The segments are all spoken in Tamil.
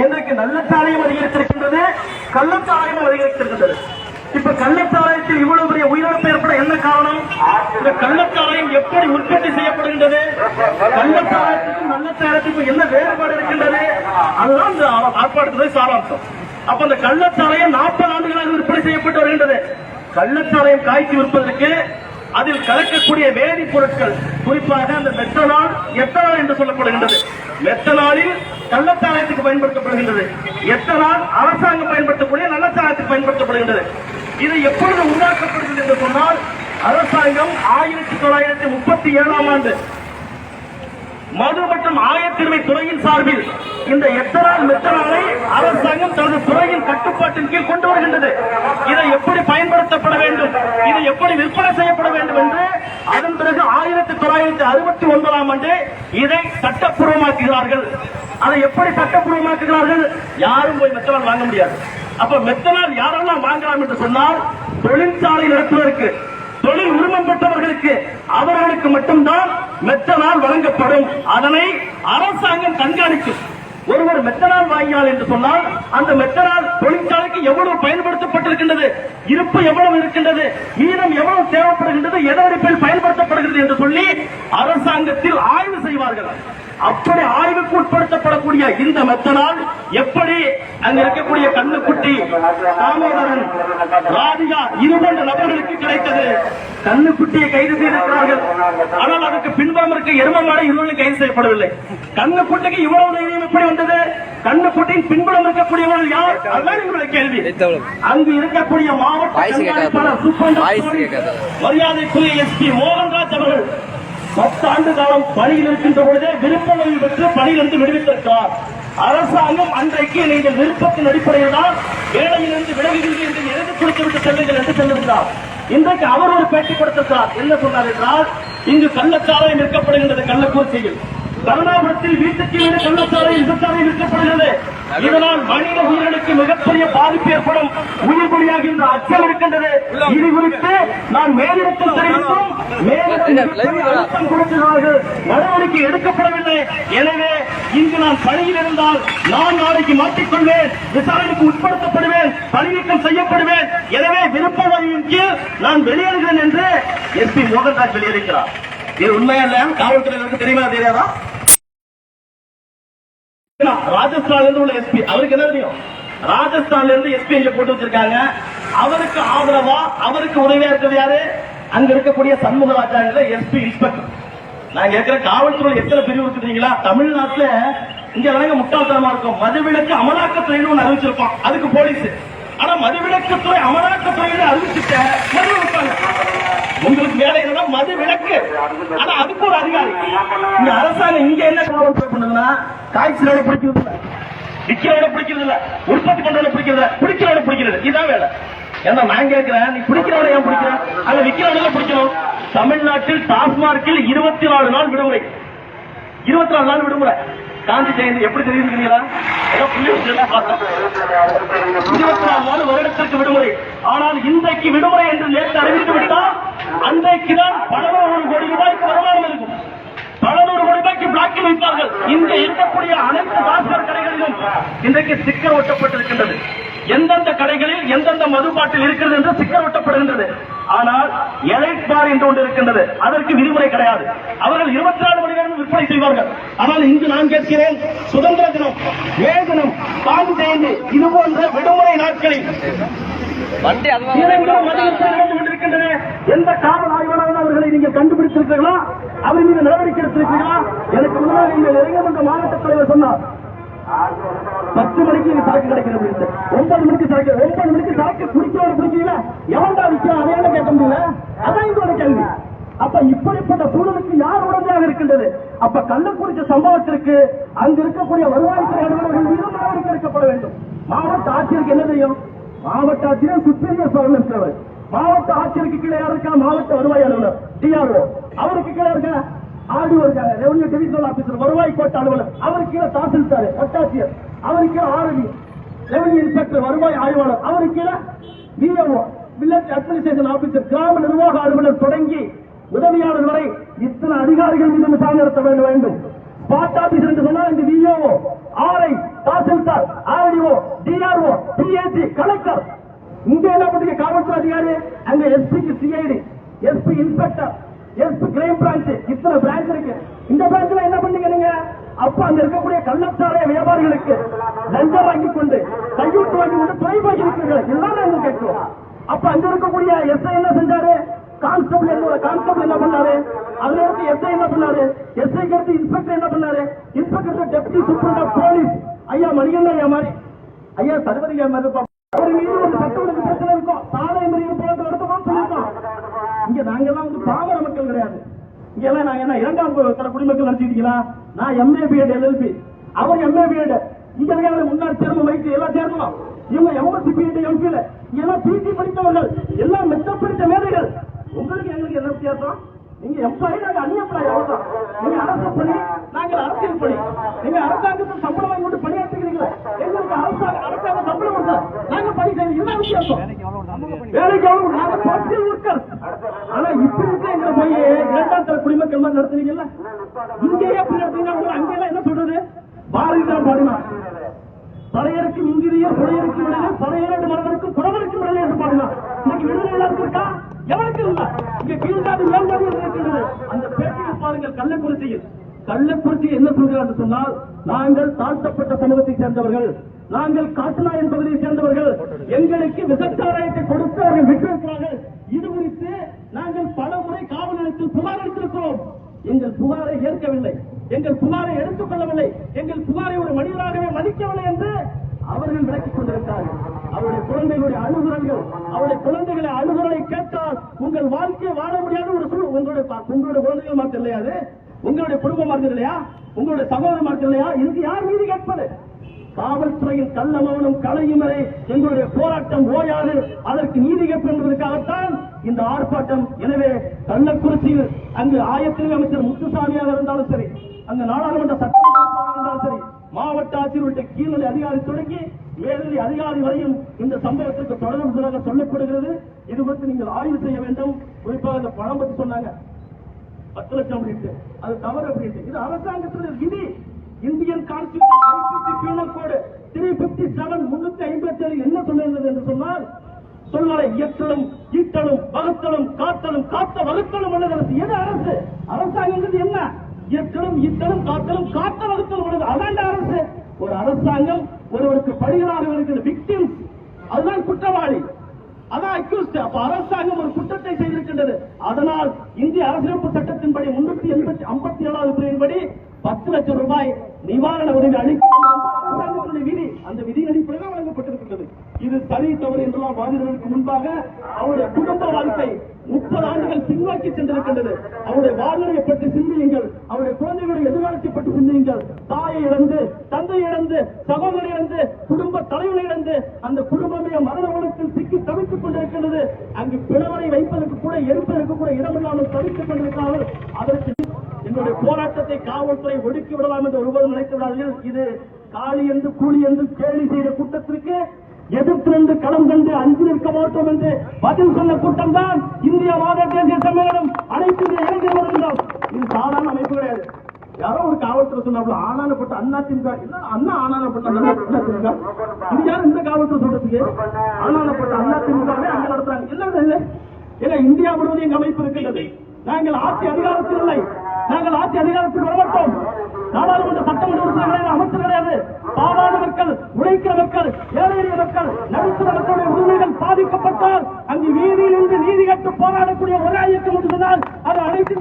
இன்றைக்கு நல்லச்சாலையும் அதிகரித்திருக்கின்றது கள்ளச்சாலையும் அதிகரித்திருக்கின்றது. இப்ப கள்ளச்சாலையத்தில் இவ்வளவு பெரிய உயிரிழப்பு ஏற்பட என்ன காரணம்? இந்த கள்ளச்சாலையும் எப்படி உற்பத்தி செய்யப்படுகின்றது? கள்ளச்சாலையத்துக்கும் நல்லச்சாலையத்துக்கும் என்ன வேறுபாடு இருக்கின்றது? அதுதான் இந்த ஆர்ப்பாட்டத்துடைய சாராம்சம். அப்ப இந்த கள்ளச்சாலையம் நாற்பது ஆண்டுகளாக விற்பனை செய்யப்பட்டு வருகின்றது. கள்ளச்சாலையம் காய்ச்சி விற்பதற்கு அதில் கலக்கக்கூடிய வேதிப்பொருட்கள் குறிப்பாக அந்த மெத்தனால் எத்தனால் என்று சொல்லப்படுகின்றது. மெத்தனாலில் கள்ளச்சாராயத்துக்கு பயன்படுத்தப்படுகின்றது. எத்தனால் அரசாங்கம் பயன்படுத்தக்கூடிய நல்லச்சாராயத்துக்கு பயன்படுத்தப்படுகின்றது. இது எப்பொழுது உருவாக்கப்படுகிறது என்று சொன்னால் அரசாங்கம் ஆயிரத்தி தொள்ளாயிரத்தி முப்பத்தி ஏழாம் ஆண்டு மது மற்றும் ஆயத்திருமை துறையின் சார்பில் இந்த எத்தனால் மெத்தனாலை அரசாங்கம் தனது துறையின் கட்டுப்பாட்டின் கீழ் கொண்டு வருகின்றது. இதை எப்படி பயன்படுத்தப்பட வேண்டும்? இது எப்படி விற்பனை செய்யப்பட வேண்டும் என்று அதன் பிறகு ஆயிரத்தி தொள்ளாயிரத்தி அறுபத்தி ஒன்பதாம் ஆண்டு இதை சட்டப்பூர்வமாக்குகிறார்கள். அதை எப்படி சட்டப்பூர்வமாக்குகிறார்கள்? யாரும் போய் மெத்தனால் வாங்க முடியாது. அப்ப மெத்தனால் யாரெல்லாம் வாங்கலாம் என்று சொன்னால் தொழிற்சாலை நடத்துவதற்கு தொழில் உரிமம் பெற்றவர்களுக்கு அவர்களுக்கு மட்டும்தான் மெத்தனால் வழங்கப்படும். அதனை அரசாங்கம் கண்காணிக்கும். ஒருவர் மெத்தனால் வாங்கினால் என்று சொன்னால் அந்த மெத்தனால் தொழிற்சாலைக்கு எவ்வளவு பயன்படுத்தப்பட்டிருக்கின்றது இருப்பு எவ்வளவு இருக்கின்றது மீதம் எவ்வளவு தேவைப்படுகின்றது எதடிப்பில் பயன்படுத்தப்படுகிறது என்று சொல்லி அரசாங்கத்தில் ஆய்வு செய்வார்கள். அப்படி ஆய்வுக்கு உட்படுத்தப்படக்கூடிய இந்த மெத்தனால் எப்படி அங்க இருக்கக்கூடிய கண்ணுக்குட்டி தாமோதரன் ராதிகா போன்ற நபர்களுக்கு கிடைத்தது? கண்ணுக்குட்டியை கைது செய்திருக்கிறார்கள். ஆனால் அதற்கு பின்புறம் இருக்க எருமமாட இருவரும் கைது செய்யப்படவில்லை. கண்ணுக்குட்டிக்கு இவ்வளவு தைரியம் எப்படி வந்தது? கண்ணுக்குட்டியின் பின்புறம் இருக்கக்கூடியவர்கள் யார்? அதுதான் எங்களுடைய கேள்வி. அங்கு இருக்கக்கூடிய மாவட்ட. கண்காணிப்பாளர் சூப்பரண்ட். மரியாதைக்குரிய எஸ்பி மோகன்ராஜ் அவர்கள் பத்து ஆண்டு காலம் பணியில் இருக்கின்ற பொழுதே விருப்ப ஓய்வு பெற்று பணியிலிருந்து விடுவித்திருக்கிறார். அரசாங்கம் அன்றைக்கு நீங்கள் விருப்பத்தின் அடிப்படையில் தான் வேலையிலிருந்து விலகுகிறீர்கள் என்று எழுதி கொடுத்துவிட்டு செல்லுங்கள் என்று சொல்லியிருந்தார். இன்றைக்கு அவர் ஒரு பேட்டி கொடுத்திருக்கிறார். என்ன சொன்னார் என்றால் இங்கு கள்ளச்சாலை நிற்கப்படுகின்றது கள்ளக்குறிச்சியில். கருணாபுரத்தில் வீட்டுக்கு வீடு கள்ளச்சாலை விசாரணை விற்கப்படுகிறது. இதனால் மனித உயிர்களுக்கு மிகப்பெரிய பாதிப்பு ஏற்படும். உயிர் மொழியாகின்ற அச்சம் இருக்கின்றது. இது குறித்து நான் மேலிடத்தில் தெரிவித்தும் கொடுக்கிறார்கள் நடவடிக்கை எடுக்கப்படவில்லை. எனவே இங்கு நான் பணியில் இருந்தால் நான் நாளைக்கு மாற்றிக்கொள்வேன் விசாரணைக்கு உட்படுத்தப்படுவேன் பணிநீக்கம் செய்யப்படுவேன். எனவே விருப்ப வழியின் கீழ் நான் வெளியேறுகிறேன் என்று எஸ்பி மோகன்ராஜ் வெளியேறுகிறார் இது உண்மையா இல்லையா காவல்துறையினருக்கு தெரியுமா தெரியாதா? ராஜஸ்தான்ல இருந்து உள்ள எஸ்பி அவருக்கு என்ன தெரியும்? ராஜஸ்தான்ல இருந்து எஸ்பி போட்டு வச்சிருக்காங்க. அவருக்கு ஆதரவா? அவருக்கு உதவியா இருக்கிறது யாரு? அங்க இருக்கக்கூடிய சண்முகராஜாங்கிற எஸ்பி இன்ஸ்பெக்டர் நாங்க இருக்கிற காவல்துறை எத்தனை பிரிவு இருக்குதுங்களா தமிழ்நாட்டுல இங்க வரைக்கும் முட்டாள்தனமா இருக்கும். மதுவிலக்கு அமலாக்கத்துறைன்னு ஒண்ணு அறிவிச்சிருப்போம் அதுக்கு போலீஸ். ஆனா மதுவிலக்குத்துறை அமலாக்கத்துறைன்னு அறிவிச்சுட்ட மது உங்களுக்கு வேலை என்னன்னா மது விலக்கு ஆனா அதுக்கு ஒரு அதிகாரி. இந்த அரசாங்கம் இங்க என்ன காவல்துறை பண்ணுதுன்னா காய்ச்சலோட பிடிக்கிறது இல்ல விக்கிறவன பிடிக்கிறது இல்ல உற்பத்தி பண்றவன பிடிக்கிறது இல்ல பிடிக்கிறவன பிடிக்கிறது. இதான் வேலை. ஏன்னா நான் கேட்கிறேன் நீ பிடிக்கிறவன ஏன் பிடிக்கிற? அதை விக்கிறவங்க பிடிக்கணும் தமிழ்நாட்டில் டாஸ்மார்க்கில் இருபத்தி நாலு நாள் விடுமுறை. இருபத்தி நாலு நாள் விடுமுறை. காந்தி ஜெயந்தி எப்படி தெரியுதுங்களா இருபத்தி நாலு நாள் வருடத்திற்கு விடுமுறை. ஆனால் இன்றைக்கு விடுமுறை என்று நேற்று அறிவித்து விட்டால் அன்றைக்கு தான் பதினோரு கோடி ரூபாய் வருமானம் இருக்கும். பதினோரு கோடி ரூபாய்க்கு பிளாக்கில் வைப்பார்கள் இங்கே இருக்கக்கூடிய அனைத்து டாஸ்மாக் கடைகளிலும் இன்றைக்கு சிக்கர் ஒட்டப்பட்டிருக்கின்றது. எந்தெந்த கடைகளில் எந்தெந்த மதுபாட்டில் இருக்கிறது என்று சிக்கர் ஒட்டப்படுகின்றது. ஆனால் எலைட் பார் என்று ஒன்று இருக்கின்றது. அதற்கு விதிமுறை கிடையாது. அவர்கள் இருபத்தி நாலு மணி நேரம் விற்பனை செய்வார்கள். ஆனால் இங்கு நான் கேட்கிறேன் சுதந்திர தினம் மே தினம் காந்தி ஜெயந்தி இது போன்ற விடுமுறை நாட்களில் எந்த காவல் ஆய்வாளர்கள் அவர்களை நீங்கள் கண்டுபிடித்திருக்கிறீர்களா அவர் மீது நடவடிக்கை எடுத்திருக்கிறீர்களா? எனக்கு முன்னால் நீங்கள் இளைஞர் மாவட்ட தலைவர் சொன்னார் பத்து மணிக்கு இங்க சரக்கு கிடைக்கிறது ஒன்பது மணிக்கு சரக்கு ஒன்பது மணிக்கு சரக்கு குடிக்கிறவங்க குடிக்கிறீங்களா எவன்டா விற்கும் அதையெல்லாம் கேட்க முடியல? அதான் இதோட கேள்வி. அப்ப இப்படிப்பட்ட சூழலுக்கு யார் உடந்தையாக இருக்கின்றது? அப்ப கள்ளக்குறிச்சி சம்பவத்திற்கு அங்கு இருக்கக்கூடிய வருவாய்த்துறை அலுவலர்கள் மீது நடவடிக்கை எடுக்கப்பட வேண்டும். மாவட்ட ஆட்சியருக்கு என்ன தெரியும்? மாவட்ட ஆட்சியர் சுப்பீரியர் சோழன் இருக்கிறவர். மாவட்ட ஆட்சியருக்கு கீழே யார் இருக்கா? மாவட்ட வருவாய் அலுவலர் டிஆர்ஓ அவருக்கு கீழே இருக்கா? ஆர்டிஓ ரெவன்யூ டிவிஷனல் ஆபீசர் வருவாய் கோட்ட அலுவலர். அவருக்கு கீழே தாசில்தார் வட்டாட்சியர். அவருக்கு கீழே ஆர்வி ரெவன்யூ இன்ஸ்பெக்டர் வருவாய் ஆய்வாளர். அவருக்கு கீழே விஏஓ வில்லேஜ் அட்மினிஸ்ட்ரேஷன் ஆபீசர் கிராம நிர்வாக அலுவலர் தொடங்கி உதவியாளர் வரை இத்தனை அதிகாரிகள் மீது விசாரணை நடத்த வேண்டும் ஸ்பாட் ஆபீசர் என்று சொன்னால் இந்த விஓ ஆர்ஐ தாசில்தார் டிஐஜி கலெக்டர் இங்க என்ன பண்றீங்க காவல்துறை அதிகாரி அங்க எஸ்பிக்கு CID SP inspector S crime branch இத்தனை பிரான்ச் இருக்கு. இந்த பிரான்ச்ல என்ன பண்ணீங்க நீங்க? அப்ப அங்க இருக்கக்கூடிய கள்ளச்சாலை வியாபாரிகளுக்கு லஞ்சம் வாங்கி கொண்டு கையூட்டு வாங்கி கொண்டு துணை இருக்கிறீர்கள் எல்லாமே நாங்க கேட்கிறோம். அப்ப அங்க இருக்கக்கூடிய எஸ்ஐ என்ன செஞ்சாரு? கான்ஸ்டபிள் என்ன கான்ஸ்டபிள் என்ன பண்ணாரு? அதுல இருந்து எஸ்ஐ என்ன பண்ணாரு? எஸ்ஐ கருத்து இன்ஸ்பெக்டர் என்ன பண்ணாரு? Inspector deputy superintendent of police ஐயா மணிகண்டன் ஐயா மாதிரி. ஐயா சர்வதி ஐயா மாதிரி இருப்பாங்க. அவர் மீது ஒரு சட்டம் பிரச்சனை இருக்கும். இங்க வந்து பாமர மக்கள் கிடையாது. இங்கெல்லாம் நாங்க என்ன இரண்டாம் தர குடிமக்கள் நினைச்சிட்டீங்களா நான் எம்ஏ பிஎட் எல்எல்பி அவர் எம்ஏ பிஎட் இங்க இருக்கிற முன்னாள் சேர்மன் வைத்து எல்லாம் சேர்மனும் இவங்க எம்எஸ்சி பிஎட் எம்பில எல்லாம் பிடி படித்தவர்கள் எல்லாம் மெச்ச படித்த மேதைகள். உங்களுக்கு எங்களுக்கு என்ன வித்தியாசம்? நீங்க எம்ப்ளாயி நாங்க அந்நியம்ப்ளாயி அவ்வளவுதான். நீங்க அரசு பணி நாங்கள் அரசியல் பணி. நீங்க அரசாங்கத்தில் சம்பளம் வாங்கி கொண்டு பணியாற்றுகிறீங்களா எங்களுக்கு அரசாங்க அரசாங்க சம்பளம் கொடுத்தா நாங்க பணி செய்யணும் என்ன வித்தியாசம் வேலைக்கு எவ்வளவு நாங்க சோசியல் ஒர்க்கர்ஸ் ஆனா இப்படி இருக்கிற போய் இரண்டாம் தர குடிமக்கள் மாதிரி நடத்துறீங்கல்ல? இங்கேயே எப்படி நடத்துறீங்க உங்களை அங்கெல்லாம் என்ன சொல்றது? பாரதி தான் பாடினா பறையருக்கு இங்கிரிய புலையருக்கு விடலே பறையரண்டு மரபருக்கு புறவருக்கு என்று பாடினார். இன்னைக்கு விடுதலை எல்லாருக்கும் இருக்கா? எவனுக்கு இல்ல. இங்க கீழ்காது மேல்காது என்று இருக்கின்றது அந்த பேட்டியை பாருங்கள் கள்ளக்குறிச்சியில். கள்ளக்குறிச்சி என்ன சொல்கிறார் சொன்னால் நாங்கள் தாழ்த்தப்பட்ட சமூகத்தை சேர்ந்தவர்கள் நாங்கள் காட்டுநாயன் பகுதியை சேர்ந்தவர்கள் எங்களுக்கு விசச்சாராயத்தை கொடுத்து அவர்கள் விட்டிருக்கிறார்கள் இது குறித்து நாங்கள் பல முறை காவல் நிலையத்தில் புகார் அளித்திருக்கிறோம் எங்கள் புகாரை ஏற்கவில்லை. எங்கள் புகாரை எடுத்துக் கொள்ளவில்லை எங்கள் புகாரை ஒரு மனிதராகவே மதிக்கவில்லை என்று அவர்கள் விளக்கிக் கொண்டிருக்கிறார்கள் அவருடைய குழந்தைகளுடைய அழுகுறல்கள் அவருடைய குழந்தைகளை அழுகுறலை கேட்டால் உங்கள் வாழ்க்கையை வாழ முடியாத. ஒரு சூழ் உங்களுடைய உங்களுடைய குழந்தைகள் மாற்றம் இல்லையாது உங்களுடைய குடும்பம் மாற்றம் இல்லையா? உங்களுடைய சகோதரர் மாற்றம் இல்லையா? இதுக்கு யார் மீது கேட்பது? காவல்துறையில் கள்ள மௌனம் களையும் வரை எங்களுடைய போராட்டம் ஓயாது. அதற்கு நீதி கேட்பதற்காகத்தான் இந்த ஆர்ப்பாட்டம். எனவே கள்ளக்குறிச்சியில் அங்கு ஆயத்திரை அமைச்சர் முத்துசாமியாக இருந்தாலும் சரி அங்கு நாடாளுமன்ற சட்டமன்ற இருந்தாலும் சரி மாவட்ட ஆட்சியர் உள்ளிட்ட கீழ்நிலை அதிகாரி தொடங்கி மேல்நிலை அதிகாரி வரையும் இந்த சம்பவத்திற்கு தொடர்புள்ளதாக சொல்லப்படுகிறது. இது குறித்து நீங்கள் ஆய்வு செய்ய வேண்டும். குறிப்பாக இந்த பணம் பற்றி சொன்னாங்க. பத்து லட்சம் அப்படின்ட்டு. அது தவறு அப்படின்ட்டு. இது அரசாங்கத்தில் விதி. Indian constitution penal code three fifty seven முன்னூத்தி ஐம்பத்தி ஏழு என்ன சொல்லுகிறது என்று சொன்னால் சொல்வரை இயற்றலும் ஈட்டலும் வகுத்தலும் காத்தலும் காத்த வகுத்தலும் உள்ளது அரசு. எது அரசு? அரசாங்கம் என்ன? இயற்றலும் ஈட்டலும் காத்தலும் காத்த வகுத்தலும் உள்ளது. அதாண்ட அரசு. ஒரு அரசாங்கம் ஒருவருக்கு பழிகளாக இருக்கிற விக்டிம் அதுதான் குற்றவாளி. அதான் அக்யூஸ்ட் அப்ப அரசாங்கம் ஒரு குற்றத்தை செய்திருக்கின்றது. அதனால் இந்திய அரசியலமைப்பு சட்டத்தின்படி முன்னூத்தி எண்பத்தி ஐம்பத்தி ஏழாவது பிரிவின்படி பத்து லட்சம் ரூபாய் நிவாரண உதவி அளிக்க வேண்டும் அரசாங்கத்தினுடைய விதி. அந்த விதியின் அடிப்படையில் வழங்கப்படும் இது சரி தவறு என்றெல்லாம் வாதிடுவதற்கு முன்பாக அவருடைய குடும்ப வாழ்க்கை முப்பது ஆண்டுகள் பின்வாக்கி சென்றிருக்கின்றது. அவருடைய வாழ்நிலையை பற்றி சிந்தியுங்கள். அவருடைய குழந்தைகளுடைய எதிர்காலத்தை பற்றி சிந்தியுங்கள். தாயை இழந்து தந்தை இழந்து சகோதரி இழந்து குடும்ப தலைவனை இழந்து அந்த குடும்பமே மரண உலகத்தில் சிக்கி தவித்துக் கொண்டிருக்கின்றது. அங்கு பிணவரை வைப்பதற்கு கூட எரிப்பதற்கு கூட இடமில்லாமல் தவித்துக் கொண்டிருக்கிறார்கள். அதற்கு எங்களுடைய போராட்டத்தை காவல்துறை ஒடுக்கி விடலாம் என்று ஒருவரும் நினைத்து விடாதீர்கள். இது காளி என்று கூலி என்று கேலி செய்த கூட்டத்திற்கு எதிர்த்திருந்து களம் கண்டு அஞ்சு நிற்க மாட்டோம் என்று பதில் சொன்ன கூட்டம் தான் இந்திய மாத தேசிய சம்மேளனம் அனைத்து இளைஞர் இது சாதாரண அமைப்பு கிடையாது. யாரோ ஒரு காவல்துறை சொன்னாப்புல ஆனானப்பட்ட அண்ணா திமுக அண்ணா அண்ணா ஆனானப்பட்ட அண்ணா திமுக? இது இந்த காவல்துறை சொல்றதுக்கு? ஆனானப்பட்ட அண்ணா திமுகவே அங்க நடத்துறாங்க. என்ன இது? ஏன்னா இந்தியா முழுவதும் எங்க அமைப்பு இருக்கின்றது நாங்கள் ஆட்சி அதிகாரத்தில் இல்லை. நீதி கட்டு போராடக்கூடிய ஒரே இயக்கம் மட்டும்தான் அது அனைத்து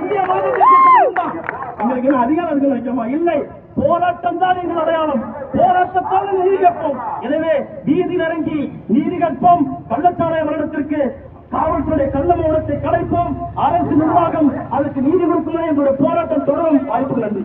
இந்திய மாநிலத்திற்கு அதிகாரம் வைக்கமா இல்லை. போராட்டம் தான் எங்கள் அடையாளம். போராட்டத்தால் நீதி கேட்போம். எனவே நீதி நெருங்கி நீதி கற்போம் கள்ளச்சாராய வருடத்திற்கு காவல்துறை கள்ள மௌனத்தை கலைப்போம். அரசு நிர்வாகம் அதற்கு நீதி கொடுக்கும் எங்களுடைய போராட்டம் தொடரும். வாய்ப்பு நன்றி.